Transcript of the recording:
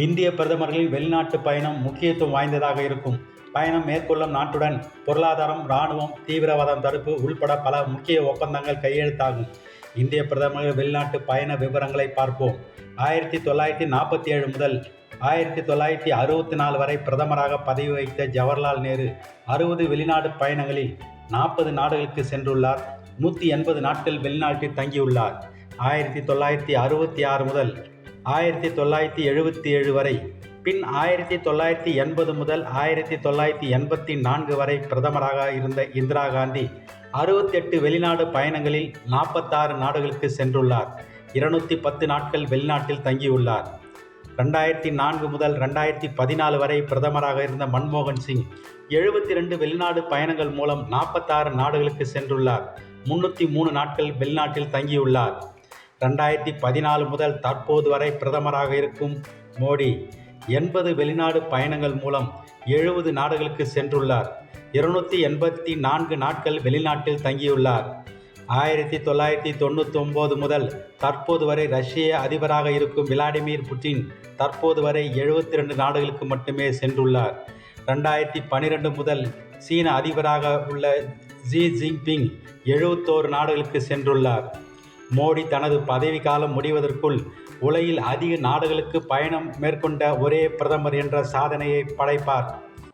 இந்திய பிரதமர்களின் வெளிநாட்டு பயணம் முக்கியத்துவம் வாய்ந்ததாக இருக்கும். பயணம் மேற்கொள்ளும் நாட்டுடன் பொருளாதாரம் இராணுவம் தீவிரவாதம் தடுப்பு உள்பட பல முக்கிய ஒப்பந்தங்கள் கையெழுத்தாகும். இந்திய பிரதமர்கள் வெளிநாட்டு பயண விவரங்களை பார்ப்போம். ஆயிரத்தி தொள்ளாயிரத்தி நாற்பத்தி ஏழு முதல் ஆயிரத்தி தொள்ளாயிரத்தி அறுபத்தி நாலு வரை பிரதமராக பதவி வகித்த ஜவஹர்லால் நேரு அறுபது வெளிநாடு பயணங்களில் நாற்பது நாடுகளுக்கு சென்றுள்ளார். நூற்றி எண்பது நாட்கள் வெளிநாட்டில் தங்கியுள்ளார். ஆயிரத்தி தொள்ளாயிரத்தி அறுபத்தி ஆறு முதல் ஆயிரத்தி தொள்ளாயிரத்தி எழுபத்தி ஏழு வரை பின் ஆயிரத்தி தொள்ளாயிரத்தி எண்பது முதல் ஆயிரத்தி தொள்ளாயிரத்தி எண்பத்தி நான்கு வரை பிரதமராக இருந்த இந்திரா காந்தி அறுபத்தெட்டு வெளிநாடு பயணங்களில் நாற்பத்தாறு நாடுகளுக்கு சென்றுள்ளார். இருநூத்தி பத்து நாட்கள் வெளிநாட்டில் தங்கியுள்ளார். ரெண்டாயிரத்தி நான்கு முதல் ரெண்டாயிரத்தி பதினாலு வரை பிரதமராக இருந்த மன்மோகன் சிங் எழுபத்தி ரெண்டு வெளிநாடு பயணங்கள் மூலம் நாற்பத்தாறு நாடுகளுக்கு சென்றுள்ளார். முன்னூற்றி மூணு நாட்கள் வெளிநாட்டில் தங்கியுள்ளார். ரெண்டாயிரத்தி பதினாலு முதல் தற்போது வரை பிரதமராக இருக்கும் மோடி எண்பது வெளிநாடு பயணங்கள் மூலம் எழுபது நாடுகளுக்கு சென்றுள்ளார். இருநூத்தி எண்பத்தி நான்கு நாட்கள் வெளிநாட்டில் தங்கியுள்ளார். ஆயிரத்தி தொள்ளாயிரத்தி தொண்ணூற்றி முதல் தற்போது வரை ரஷ்ய அதிபராக இருக்கும் விளாடிமிர் புட்டின் தற்போது வரை எழுபத்தி ரெண்டு நாடுகளுக்கு மட்டுமே சென்றுள்ளார். ரெண்டாயிரத்தி பன்னிரெண்டு முதல் சீன அதிபராக உள்ள ஜி ஜின்பிங் எழுபத்தோரு நாடுகளுக்கு சென்றுள்ளார். மோடி தனது பதவிக்காலம் முடிவதற்குள் உலகில் அதிக நாடுகளுக்கு பயணம் மேற்கொண்ட ஒரே பிரதமர் என்ற சாதனையை படைப்பார்.